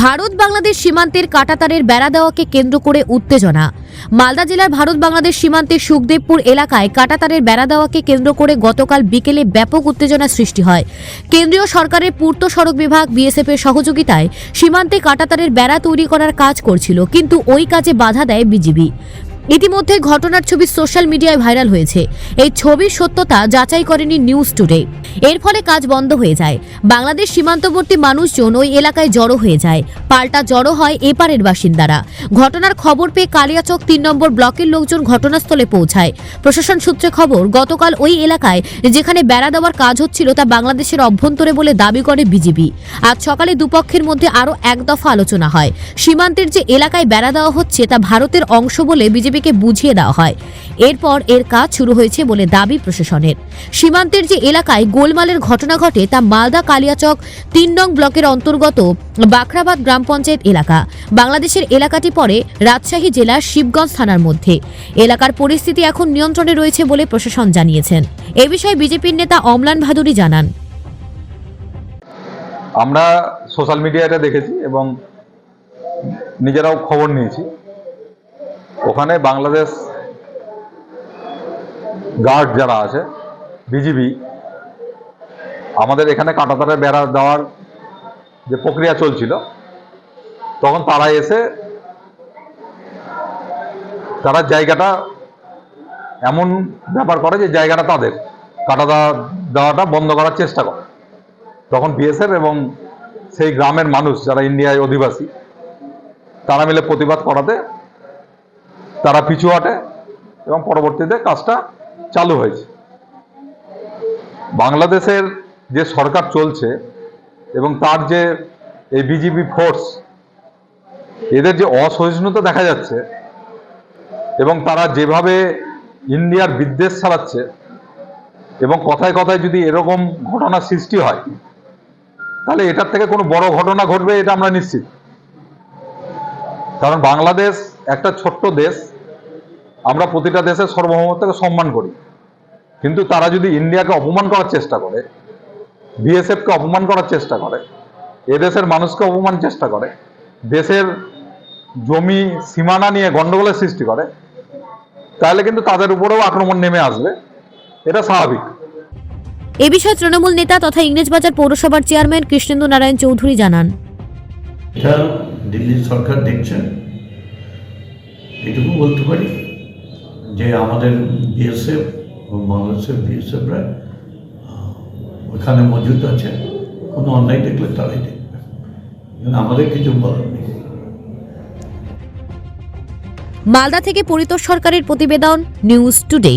ভারত বাংলাদেশ সীমান্তের কাটাতারের বেড়া দেওয়াকে কেন্দ্র করে উত্তেজনা। মালদা জেলার ভারত বাংলাদেশ সীমান্তের সুখদেবপুর এলাকায় কাটাতারের বেড়া দেওয়াকে কেন্দ্র করে গতকাল বিকেলে ব্যাপক উত্তেজনা সৃষ্টি হয়। কেন্দ্রীয় সরকারের পূর্ত সড়ক বিভাগ বিএসএফ এর সহযোগিতায় সীমান্তে কাটাতারের বেড়া তৈরি করার কাজ করছিল, কিন্তু ওই কাজে বাধা দেয় বিজিবি। ইতিমধ্যে ঘটনার ছবি সোশ্যাল মিডিয়ায় ভাইরাল হয়েছে। এই ছবির সত্যতা যাচাই করেনি নিউজ টুডে এর ফলে কাজ বন্ধ হয়ে যায়। বাংলাদেশ সীমান্তবর্তী মানুষজন ওই এলাকায় জড়ো হয়ে যায়। পাল্টা জড়ো হয় এপারের বাসিন্দারা। ঘটনার খবর পেয়ে কালিয়াচক তিন নম্বর ব্লকের লোকজন ঘটনাস্থলে পৌঁছায়। প্রশাসন সূত্রে খবর, গতকাল ওই এলাকায় যেখানে বেড়া দেওয়ার কাজ হচ্ছিল তা বাংলাদেশের অভ্যন্তরে বলে দাবি করে বিজিবি আজ সকালে দুপক্ষের মধ্যে আরও এক দফা আলোচনা হয়। সীমান্তের যে এলাকায় বেড়া দেওয়া হচ্ছে তা ভারতের অংশ বলে বিজেপিকে বুঝিয়ে দেওয়া হয়। এরপর এর কাজ শুরু হয়েছে বলে দাবি প্রশাসনের। সীমান্তের যে এলাকায় গোলমালের ঘটনা ঘটে তা মালদা কালিয়াচক তিন নং ব্লকের অন্তর্গত বাখরাবাদ গ্রাম পঞ্চায়েত এলাকা। বাংলাদেশের এলাকাটি পড়ে রাজশাহী জেলার শিবগঞ্জ থানার মধ্যে। এলাকার পরিস্থিতি এখন নিয়ন্ত্রণে রয়েছে বলে প্রশাসন জানিয়েছেন। এ বিষয়ে বিজেপির নেতা অমলান ভাদুরী জানান। আমরা সোশ্যাল মিডিয়াতে দেখেছি এবং নিজেরাও খবর নিয়েছি। ওখানে বাংলাদেশ গার্ড যারা আছে বিজিবি আমাদের এখানে কাঁটাতারে বেড়া দেওয়ার যে প্রক্রিয়া চলছিল, তখন তারা এসে তারা জায়গাটা এমন ব্যাপার করে যে জায়গাটা তাদের কাটা দেওয়াটা বন্ধ করার চেষ্টা করে। তখন বিএসএফ এবং সেই গ্রামের মানুষ যারা ইন্ডিয়ায় অধিবাসী, তারা মিলে প্রতিবাদ করাতে তারা পিছু হটে এবং পরবর্তীতে কাজটা চালু হয়েছে। বাংলাদেশের যে সরকার চলছে এবং তার যে এই বিজিবি ফোর্স, এদের যে অসহিষ্ণুতা দেখা যাচ্ছে এবং তারা যেভাবে ইন্ডিয়ার বিদ্বেষ ছাড়াচ্ছে এবং কথায় কথায় যদি এরকম ঘটনা সৃষ্টি হয়, তাহলে এটার থেকে কোনো বড় ঘটনা ঘটবে এটা আমরা নিশ্চিত। কারণ বাংলাদেশ একটা ছোট্ট দেশ আমরা প্রতিটা দেশের সার্বভৌমত্বকে সম্মান করি। কিন্তু তারা যদি ইন্ডিয়াকে অপমান করার চেষ্টা করে বিএসএফকে অপমান করার চেষ্টা করে এদেশের মানুষকে অপমান চেষ্টা করে দেশের জমি সীমানা নিয়ে গন্ডগোলের সৃষ্টি করে তাহলে কিন্তু তাদের উপরেও আক্রমণ নেমে আসবে। এটা স্বাভাবিক। এ বিষয়ে তৃণমূল নেতা তথা ইংরেজবাজার পৌরসভার চেয়ারম্যান কৃষ্ণেন্দু নারায়ণ চৌধুরী জানান। এটা দিল্লির সরকার দেখছেন এটুকু বলতে পারি। যে আমাদের বিএসএফ বাংলাদেশের বিএসএফরা ওখানে মজুদ আছে। কোনো অনলাইন দেখলে তারাই দেখবে। আমাদের কিছু বলার নেই। মালদা থেকে পরিতোষ সরকারের প্রতিবেদন, নিউজ টুডে।